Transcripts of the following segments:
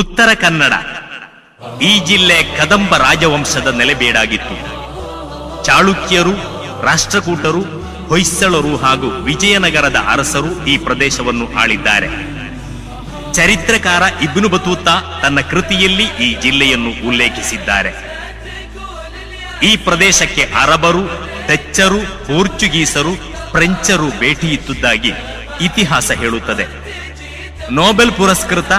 ಉತ್ತರ ಕನ್ನಡ. ಈ ಜಿಲ್ಲೆ ಕದಂಬ ರಾಜವಂಶದ ನೆಲೆಬೇಡಾಗಿತ್ತು ಚಾಳುಕ್ಯರು, ರಾಷ್ಟ್ರಕೂಟರು, ಹೊಯ್ಸಳರು ಹಾಗೂ ವಿಜಯನಗರದ ಅರಸರು ಈ ಪ್ರದೇಶವನ್ನು ಆಳಿದ್ದಾರೆ. ಚರಿತ್ರಕಾರ ಇಬ್ನು ಬತೂತ ತನ್ನ ಕೃತಿಯಲ್ಲಿ ಈ ಜಿಲ್ಲೆಯನ್ನು ಉಲ್ಲೇಖಿಸಿದ್ದಾರೆ. ಈ ಪ್ರದೇಶಕ್ಕೆ ಅರಬರು ಡಚ್ಚರು ಪೋರ್ಚುಗೀಸರು, ಫ್ರೆಂಚರು ಇದ್ದುದಾಗಿ ಇತಿಹಾಸ ಹೇಳುತ್ತದೆ. ನೋಬೆಲ್ ಪುರಸ್ಕೃತ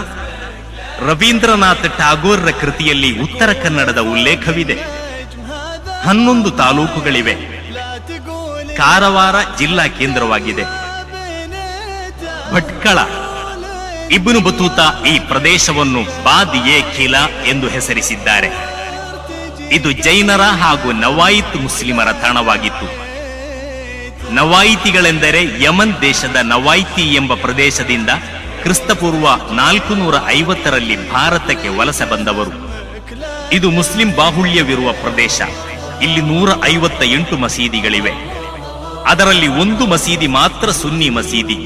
ರವೀಂದ್ರನಾಥ್ ಟಾಗೋರ್ರ ಕೃತಿಯಲ್ಲಿ ಉತ್ತರ ಕನ್ನಡದ ಉಲ್ಲೇಖವಿದೆ. ಹನ್ನೊಂದು ತಾಲೂಕುಗಳಿವೆ. ಕಾರವಾರ ಜಿಲ್ಲಾ ಕೇಂದ್ರವಾಗಿದೆ. ಭಟ್ಕಳ, ಇಬ್ನು ಬತೂತ ಈ ಪ್ರದೇಶವನ್ನು ಬಾದಿಯೇ ಖಿಲಾ ಎಂದು ಹೆಸರಿಸಿದ್ದಾರೆ. ಇದು ಜೈನರ ಹಾಗೂ ನವಾಯಿತ್ ಮುಸ್ಲಿಮರ ತಾಣವಾಗಿತ್ತು. ನವಾಯಿತಿಗಳೆಂದರೆ ಯಮನ್ ದೇಶದ ನವಾಯಿತಿ ಎಂಬ ಪ್ರದೇಶದಿಂದ ಕ್ರಿಸ್ತಪೂರ್ವ ನಾಲ್ಕು ನೂರ ಐವತ್ತರಲ್ಲಿ ಭಾರತಕ್ಕೆ ವಲಸೆ ಬಂದವರು. ಇದು ಮುಸ್ಲಿಂ ಬಾಹುಳ್ಯವಿರುವ ಪ್ರದೇಶ. ಇಲ್ಲಿ ನೂರ ಐವತ್ತ ಎಂಟು ಮಸೀದಿಗಳಿವೆ. ಅದರಲ್ಲಿ ಒಂದು ಮಸೀದಿ ಮಾತ್ರ ಸುನ್ನಿ ಮಸೀದಿ.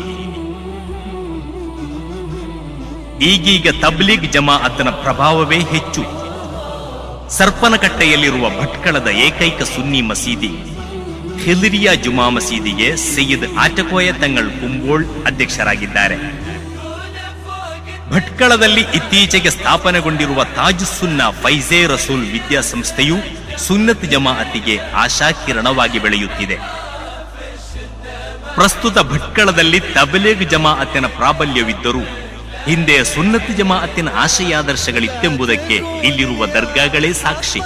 ಈಗೀಗ ತಬ್ಲೀಗ್ ಜಮಾಅತ್ನ ಪ್ರಭಾವವೇ ಹೆಚ್ಚು. ಸರ್ಪನಕಟ್ಟೆಯಲ್ಲಿರುವ ಭಟ್ಕಳದ ಏಕೈಕ ಸುನ್ನಿ ಮಸೀದಿ. ಹೆಲಿರಿಯಾ ಜುಮಾ ಮಸೀದಿಗೆ ಸೈಯದ್ ಆಟಕೋಯ ತಂಗಳ್ ಕುಂಬೋಳ್ ಅಧ್ಯಕ್ಷರಾಗಿದ್ದಾರೆ. ಭಟ್ಕಳದಲ್ಲಿ ಇತ್ತೀಚೆಗೆ ಸ್ಥಾಪನೆಗೊಂಡಿರುವ ತಾಜ್ ಸುನ್ನ ಫೈಜೆ ರಸೂಲ್ ವಿದ್ಯಾಸಂಸ್ಥೆಯು ಸುನ್ನತ್ ಜಮಾಅತಿಗೆ ಆಶಾಕಿರಣವಾಗಿ ಬೆಳೆಯುತ್ತಿದೆ. ಪ್ರಸ್ತುತ ಭಟ್ಕಳದಲ್ಲಿ ತಬಲೇಗ್ ಜಮಾಅತಿನ ಪ್ರಾಬಲ್ಯವಿದ್ದರೂ, ಹಿಂದೆ ಸುನ್ನತ್ ಜಮಾಅತಿನ ಆಶಯಾದರ್ಶಗಳಿತ್ತೆಂಬುದಕ್ಕೆ ಇಲ್ಲಿರುವ ದರ್ಗಾಗಳೇ ಸಾಕ್ಷಿ.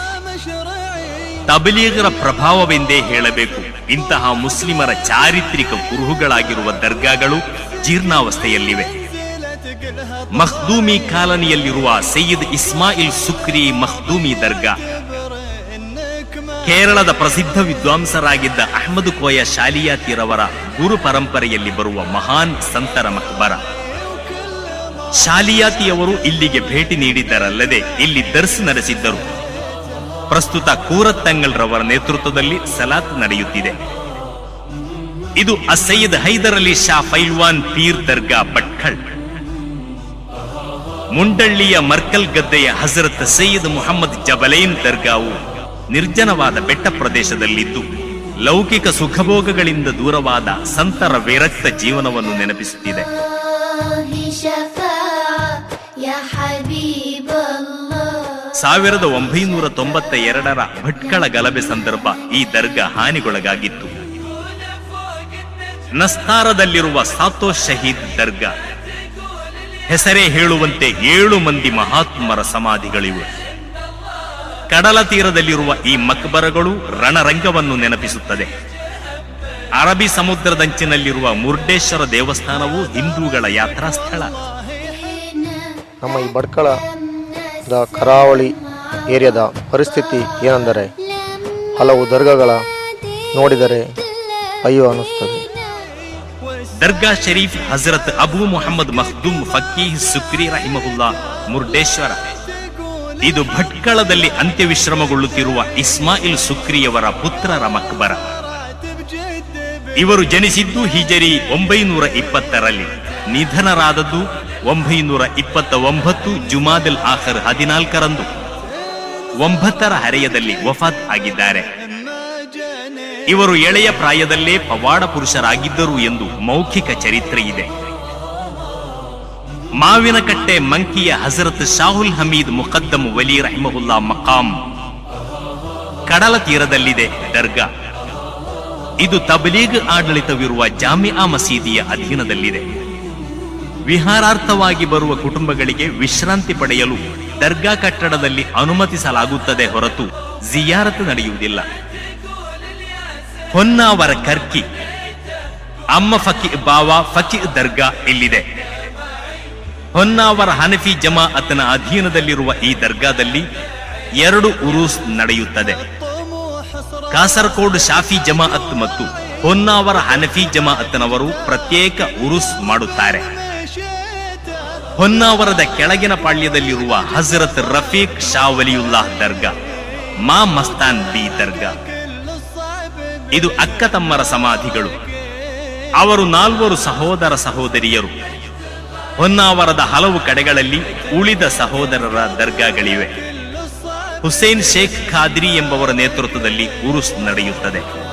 ತಬಲೀಗರ ಪ್ರಭಾವವೆಂದೇ ಹೇಳಬೇಕು, ಇಂತಹ ಮುಸ್ಲಿಮರ ಚಾರಿತ್ರಿಕ ಕುರುಹುಗಳಾಗಿರುವ ದರ್ಗಾಗಳು ಜೀರ್ಣಾವಸ್ಥೆಯಲ್ಲಿವೆ. ಮಖ್ದೂಮಿ ಕಾಲನಿಯಲ್ಲಿರುವ ಸೈಯದ್ ಇಸ್ಮಾಯಿಲ್ ಸುಕ್ರಿ ಮಖ್ದೂಮಿ ದರ್ಗಾ. ಕೇರಳದ ಪ್ರಸಿದ್ಧ ವಿದ್ವಾಂಸರಾಗಿದ್ದ ಅಹಮದ್ ಕೋಯ ಶಾಲಿಯಾತಿರವರ ಗುರು ಪರಂಪರೆಯಲ್ಲಿ ಬರುವ ಮಹಾನ್ ಸಂತರ ಮಕ್ಬರ. ಶಾಲಿಯಾತಿಯವರು ಇಲ್ಲಿಗೆ ಭೇಟಿ ನೀಡಿದ್ದರಲ್ಲದೆ ಇಲ್ಲಿ ದರ್ಸ್ ನಡೆಸಿದ್ದರು. ಪ್ರಸ್ತುತ ಕೂರತ್ತಂಗಲ್ ರವರ ನೇತೃತ್ವದಲ್ಲಿ ಸಲಾತ್ ನಡೆಯುತ್ತಿದೆ. ಇದು ಅಸೈಯದ್ ಹೈದರ್ ಅಲಿ ಶಾ ಫೈಲ್ವಾನ್ ಪೀರ್ ದರ್ಗಾ ಭಟ್ಕಳ್. ಮುಂಡಳ್ಳಿಯ ಮರ್ಕಲ್ ಗದ್ದೆಯ ಹಜರತ್ ಸೈಯದ್ ಮುಹಮ್ಮದ್ ಜಬಲೈನ್ ದರ್ಗಾವು ನಿರ್ಜನವಾದ ಬೆಟ್ಟ ಪ್ರದೇಶದಲ್ಲಿದ್ದು, ಲೌಕಿಕ ಸುಖಭೋಗಗಳಿಂದ ದೂರವಾದ ಸಂತರ ವಿರಕ್ತ ಜೀವನವನ್ನು ನೆನಪಿಸುತ್ತಿದೆ. ಸಾವಿರದ ಒಂಬೈನೂರ ತೊಂಬತ್ತ ಎರಡರ ಭಟ್ಕಳ ಗಲಭೆ ಸಂದರ್ಭ ಈ ದರ್ಗಾ ಹಾನಿಗೊಳಗಾಗಿತ್ತು. ನಸ್ತಾರದಲ್ಲಿರುವ ಸಾತೋ ಶಹೀದ್ ದರ್ಗಾ ಹೆಸರೇ ಹೇಳುವಂತೆ ಏಳು ಮಂದಿ ಮಹಾತ್ಮರ ಸಮಾಧಿಗಳಿವೆ. ಕಡಲ ತೀರದಲ್ಲಿರುವ ಈ ಮಕ್ಬರಗಳು ರಣರಂಗವನ್ನು ನೆನಪಿಸುತ್ತದೆ. ಅರಬಿ ಸಮುದ್ರದಂಚಿನಲ್ಲಿರುವ ಮುರ್ಡೇಶ್ವರ ದೇವಸ್ಥಾನವು ಹಿಂದೂಗಳ ಯಾತ್ರಾ ಸ್ಥಳ ನಮ್ಮ ಈ ಬಡ್ಕಳದ ಕರಾವಳಿ ಏರಿಯಾದ ಪರಿಸ್ಥಿತಿ ಏನೆಂದರೆ ಹಲವು ದರ್ಗಗಳ ನೋಡಿದರೆ ಅಯ್ಯೋ ಅನ್ನಿಸ್ತದೆ. ದರ್ಗಾ ಶರೀಫ್ ಹಜರತ್ ಅಬು ಮೊಹಮ್ಮದ್ ಮಖ್ದೂಮ್ ಫಕೀಹ್ ಸುಕ್ರಿ ರಹಿಮಹುಲ್ಲಾ ಮುರ್ಡೇಶ್ವರ. ಇದು ಭಟ್ಕಳದಲ್ಲಿ ಅಂತ್ಯವಿಶ್ರಮಗೊಳ್ಳುತ್ತಿರುವ ಇಸ್ಮಾಯಿಲ್ ಸುಕ್ರಿಯವರ ಪುತ್ರರ ಮಕ್ಬರ. ಇವರು ಜನಿಸಿದ್ದು ಹಿಜರಿ ಒಂಬೈನೂರ ಇಪ್ಪತ್ತರಲ್ಲಿ. ನಿಧನರಾದದ್ದು ಒಂಬೈನೂರ ಇಪ್ಪತ್ತ ಒಂಬತ್ತು ಜುಮಾದಿಲ್ ಆಖರ್ ಹದಿನಾಲ್ಕರಂದು. ಒಂಬತ್ತರ ಹರೆಯದಲ್ಲಿ ವಫಾತ್ ಆಗಿದ್ದಾರೆ. ಇವರು ಎಳೆಯ ಪ್ರಾಯದಲ್ಲೇ ಪವಾಡ ಪುರುಷರಾಗಿದ್ದರು ಎಂದು ಮೌಖಿಕ ಚರಿತ್ರೆ ಇದೆ. ಮಾವಿನಕಟ್ಟೆ ಮಂಕಿಯ ಹಜರತ್ ಶಾಹುಲ್ ಹಮೀದ್ ಮುಖದ್ದಮ್ ವಲಿ ರಹಮಹುಲ್ಲಾ ಮಕಾಂ ಕಡಲ ತೀರದಲ್ಲಿದೆ ದರ್ಗಾ. ಇದು ತಬಲೀಗ್ ಆಡಳಿತವಿರುವ ಜಾಮಿಯಾ ಮಸೀದಿಯ ಅಧೀನದಲ್ಲಿದೆ. ವಿಹಾರಾರ್ಥವಾಗಿ ಬರುವ ಕುಟುಂಬಗಳಿಗೆ ವಿಶ್ರಾಂತಿ ಪಡೆಯಲು ದರ್ಗಾ ಕಟ್ಟಡದಲ್ಲಿ ಅನುಮತಿಸಲಾಗುತ್ತದೆ ಹೊರತು ಜಿಯಾರತ್ ನಡೆಯುವುದಿಲ್ಲ. ಹೊನ್ನಾವರ ಕರ್ಕಿ. ಅಮ್ಮ ಫಕಿ ಬಾವಾ, ಫಕಿ ದರ್ಗಾ ಇಲ್ಲಿದೆ. ಹೊನ್ನಾವರ ಹನಫಿ ಜಮಾಅತ್ನ ಅಧೀನದಲ್ಲಿರುವ ಈ ದರ್ಗಾದಲ್ಲಿ ಎರಡು ಉರೂಸ್ ನಡೆಯುತ್ತದೆ. ಕಾಸರಕೋಡು ಶಾಫಿ ಜಮಾಅತ್ ಮತ್ತು ಹೊನ್ನಾವರ ಹನಫಿ ಜಮಾಅತ್ನವರು ಪ್ರತ್ಯೇಕ ಉರುಸ್ ಮಾಡುತ್ತಾರೆ. ಹೊನ್ನಾವರದ ಕೆಳಗಿನ ಪಾಳ್ಯದಲ್ಲಿರುವ ಹಜರತ್ ರಫೀಕ್ ಶಾ ವಲಿಯುಲ್ಲಾಹ್ ದರ್ಗಾ, ಮಾ ಮಸ್ತಾನ್ ಬಿ ದರ್ಗಾ. ಇದು ಅಕ್ಕ ತಮ್ಮರ ಸಮಾಧಿಗಳು. ಅವರು ನಾಲ್ವರು ಸಹೋದರ ಸಹೋದರಿಯರು. ಹೊನ್ನಾವರದ ಹಲವು ಕಡೆಗಳಲ್ಲಿ ಉಳಿದ ಸಹೋದರರ ದರ್ಗಾಗಳಿವೆ. ಹುಸೇನ್ ಶೇಖ್ ಖಾದ್ರಿ ಎಂಬವರ ನೇತೃತ್ವದಲ್ಲಿ ಉರುಸ್ ನಡೆಯುತ್ತದೆ.